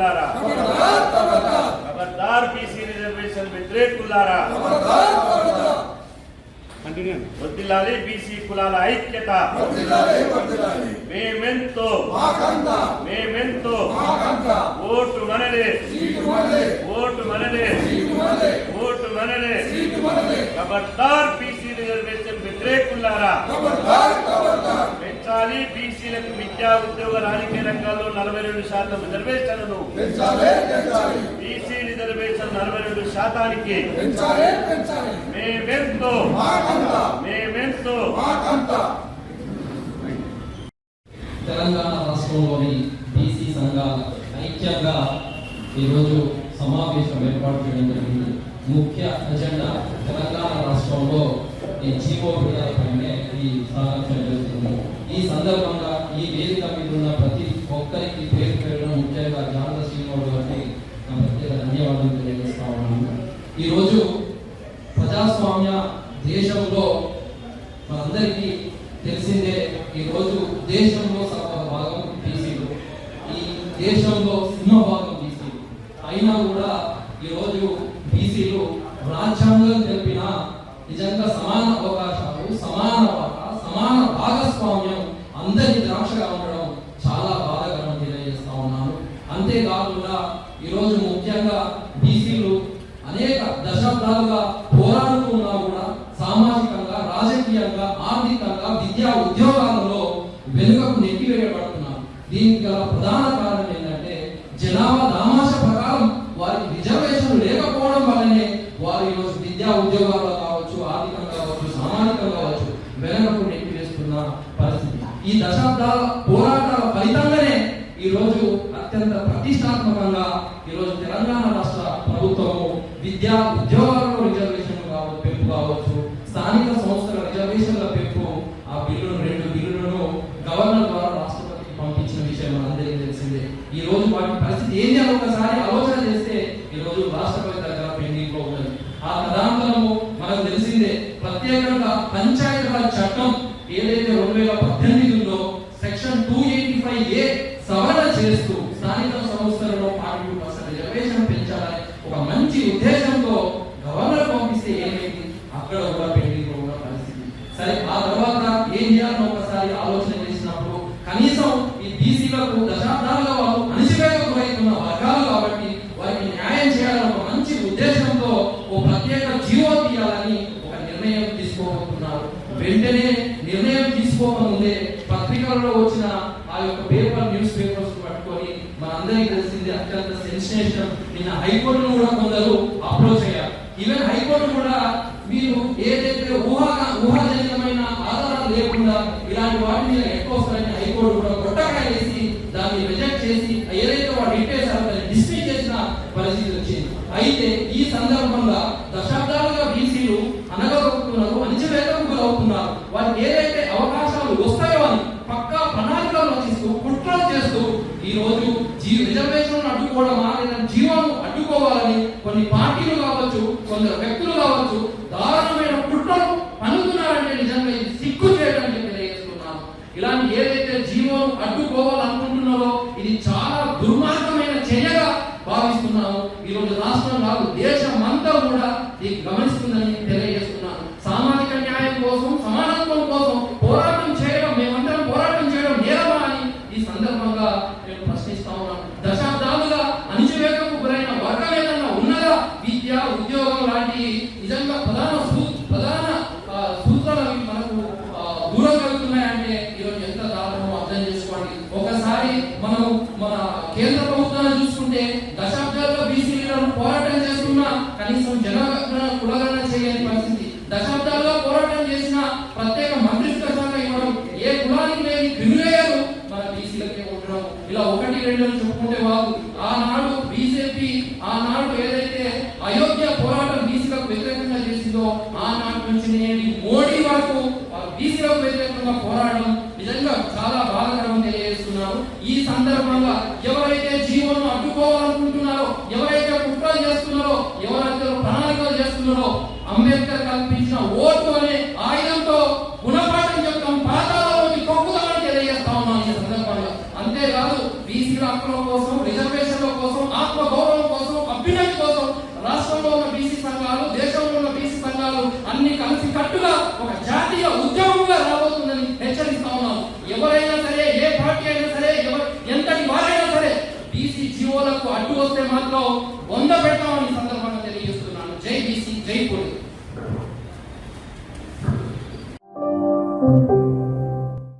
వ్యతిరేకులారా ఖబర్దార్ BC reservation వ్యతిరేకులారా continue. వద్దిల్లాలి బీసీ కులాల ఐక్యత. మేమెంతో. మేమెంతో. ఓటు మనలే ఓటు మనలే ఓటు మనలే ఖబర్దార్ బీసీ రిజర్వేషన్ వ్యతిరేకులారా పెంచాలి బీసీలకు విద్యా ఉద్యోగ రాజకీయ రంగాల్లో నలభై రెండు శాతం రిజర్వేషన్లను బీసీ రిజర్వేషన్ నలభై రెండు శాతానికి మేమెంతో మేమెంతో తెలంగాణ రాష్ట్రంలోని బీసీ సంఘాల ఐక్యంగా ఈరోజు సమావేశం ఏర్పాటు చేయడం జరిగింది. ముఖ్య అజెండా తెలంగాణ రాష్ట్రంలో ఈ జీవో విడుదలపైనే ఈ సమావేశం జరుగుతుంది ఈ సందర్భంగా ఈ వేదిక మీద ఉన్న ప్రతి ఒక్కరికి పేరు పేరున ముఖ్యంగా జానద శ్రీమోడు గారికి నా ప్రత్యేక ధన్యవాదాలు తెలియజేస్తా ఉన్నాను ఈరోజు ప్రజాస్వామ్య దేశంలో మనందరికీ తెలిసిందే ఈరోజు దేశంలో సగ భాగం బీసీలు. ఈ దేశంలో సింహభాగం బీసీలు. అయినా కూడా ఈ రోజు బీసీలు రాజ్యాంగం తెలిపిన నిజంగా సమాన అవకాశాలు సమాన వాటా సమాన భాగస్వామ్యం అందరి ద్రాక్షగా ఉండడం చాలా బాధాకరం తెలియజేస్తా ఉన్నాను. అంతేకాకుండా ఈరోజు ముఖ్యంగా దశాబ్దాలుగా పోరాడుతూ ఉన్నా కూడా సామాజికంగా రాజకీయంగా ఆర్థికంగా విద్యా ఉద్యోగాలలో వెనుకకు నెట్టివేయబడుతున్నారు. దీనికి గల ప్రధాన కారణం ఏంటంటే జనాభా దామాష ప్రకారం వారికి రిజర్వేషన్ లేకపోవడం వల్లనే వారు ఈరోజు విద్యా ఉద్యోగాల్లో కావచ్చు ఆర్థికంగా కావచ్చు సామాజికంగా కావచ్చు వెనుకకు నెట్టివేస్తున్న పరిస్థితి. ఈ దశాబ్దాల పోరాటాల ఫలితంగానే ఈ రోజు అత్యంత ప్రతిష్టాత్మకంగా ఈ రోజు తెలంగాణ రాష్ట్ర ప్రభుత్వము విద్యా ఉద్యోగాలలో రిజర్వేషన్ కావచ్చు పెంపు కావచ్చు స్థానిక సంస్థల రిజర్వేషన్ల పెంపు ఆ బిల్లును రెండు బిల్లులను గవర్నర్ ద్వారా రాష్ట్రపతికి పంపించిన విషయం మనందరికీ తెలిసిందే. ఈ రోజు వాటి పరిస్థితి ఏంటి అని ఒకసారి ఆలోచన చేస్తే ఈ రోజు రాష్ట్రపతి దగ్గర పెండింగ్లో ఉన్నది. ఆ తదాంతరము మనకు తెలిసిందే ప్రత్యేకంగా పంచాయతీరాజ్ చట్టం ఏదైతే రెండు వేల పద్దెనిమిది చేస్తూ స్థానిక సంస్థలలో ఫార్టీ టూ రిజర్వేషన్ పెంచాలని ఒక మంచి ఉద్దేశంతో గవర్నర్ పంపిస్తే ఏమైంది? అక్కడ కూడా పెండింగ్ ఉన్న పరిస్థితి. సరే ఆ తర్వాత ఏం చేయాలని ఒకసారి ఆలోచన చేసినప్పుడు కనీసం ఈ బీసీలకు దశాబ్దాలుగా వాళ్ళు అణిచివేయకు గురవుతున్న వర్గాలు కాబట్టి వారికి న్యాయం చేయాలని ఒక మంచి ఉద్దేశంతో ఓ ప్రత్యేక జీవో తీయాలని ఒక నిర్ణయం తీసుకోబోతున్నారు. వెంటనే నిర్ణయం తీసుకోకముందే పత్రికలలో వచ్చిన ఆ యొక్క పేపర్ న్యూస్ పేపర్స్ మనందరికీ తెలిసింది అత్యంత సెన్సేషన్ నిన్న హైకోర్టును కూడా కొందరు అప్రోచ్ అయ్యారు. ఈవెన్ హైకోర్టు కూడా మీరు ఏదైతే ఊహా ఊహాజనితమైన ఆధారాలు లేకుండా ఇలాంటి వాటి మీద ఎక్కువ వస్తారని హైకోర్టు కూడా కొట్టగా వేసి దాన్ని రిజెక్ట్ చేసి ఏదైతే వాడు ఇట్టేసారో దాన్ని డిస్మిస్ చేసిన పరిస్థితి వచ్చింది. అయితే ఈ సందర్భంగా దశాబ్దాలుగా బీసీలు అనగలుగుతున్నారు అణచివేతకు గురవుతున్నారు వారికి ఏదైతే అవకాశాలు వస్తాయో అని పక్కా ప్రణాళికలు రచిస్తూ కుట్రలు చేస్తూ ఈ రోజు జీ రిజర్వేషన్ అడ్డుకోవడమా లేదా అడ్డుకోవాలని కొన్ని పార్టీలు కావచ్చు కొందరు వ్యక్తులు కావచ్చు దారుణమైన కుట్రలు పనుకున్నారంటే నిజంగా ఇది సిగ్గు చేయడం తెలియజేస్తున్నాను. ఇలాంటి ఏదైతే జీవం అడ్డుకోవాలనుకుంటున్నారో ఇది చాలా దుర్మార్గమైన చర్యగా భావిస్తున్నాము. ఈ రోజు రాష్ట్రం కాదు దేశం అంతా కూడా ఈ గమనిస్తుందని తెలియజేస్తున్నాను సామాజిక న్యాయం కోసం సమానత్వం కోసం పోరాటం చేయడం మేమందరం పోరాటం చేయడం నేరమా అని ఈ సందర్భంగా నేను ప్రశ్నిస్తా ఉన్నాను దశాబ్దాలుగా అణిచివేతకు గురైన వర్గం ఏదన్నా ఉన్నదా విద్య ఉద్యోగం నిజంగా ప్రధాన సూ- ప్రధాన సూత్రాలు అవి మనకు ఆ, దూరం కలుగుతున్నాయంటే ఈరోజు ఎంత దారుణమో అర్థం చేసుకోండి. ఒకసారి మనం మన కేంద్ర ప్రభుత్వాన్ని చూసుకుంటే దశాబ్దాలుగా బీసీలను పోరాటం చేస్తున్నా కనీసం జనగణన కులగణన చేయని పరిస్థితి. దశాబ్దాలుగా పోరాటం చేసిన ప్రత్యేక మంత్రిత్వ శాఖ ఇవ్వడం ఏ కులానికి లేని క్రిమిలేయరు మన బీసీలకే ఉండడం ఇలా ఒకటి రెండు చెప్పుకుంటే వాళ్ళు ఆనాడు బీజేపీ ఆనాడు ఏదైతే అయోధ్య పోరాటం బీసీలకు వ్యతిరేకంగా చేసిందో ఆనాటి నుంచి నేటి మోడీ వరకు బీసీలకు వ్యతిరేకంగా పోరాడడం నిజంగా చాలా బాధాకరం తెలియజేస్తున్నారు ఈ ఎవరైతే జీవనం అడ్డుకోవాలనుకుంటున్నారో ఎవరైతే కుట్రలు చేస్తున్నారో ఎవరైతే ప్రణాళికలు చేస్తున్నారో అంబేద్కర్ కల్పించిన ఓటు అనే ఆయుధంతో గుణపాఠం చెప్తాం పాతాలలోకి తొక్కుదామని తెలియజేస్తా ఉన్నాం ఈ సందర్భంగా. అంతేకాదు బీసీల హక్కుల కోసం జీవోలకు అడ్డు వస్తే మాత్రం వంద పెడతామని సందర్భంగా తెలియజేస్తున్నాను. జై బీసీ జై పూర్తి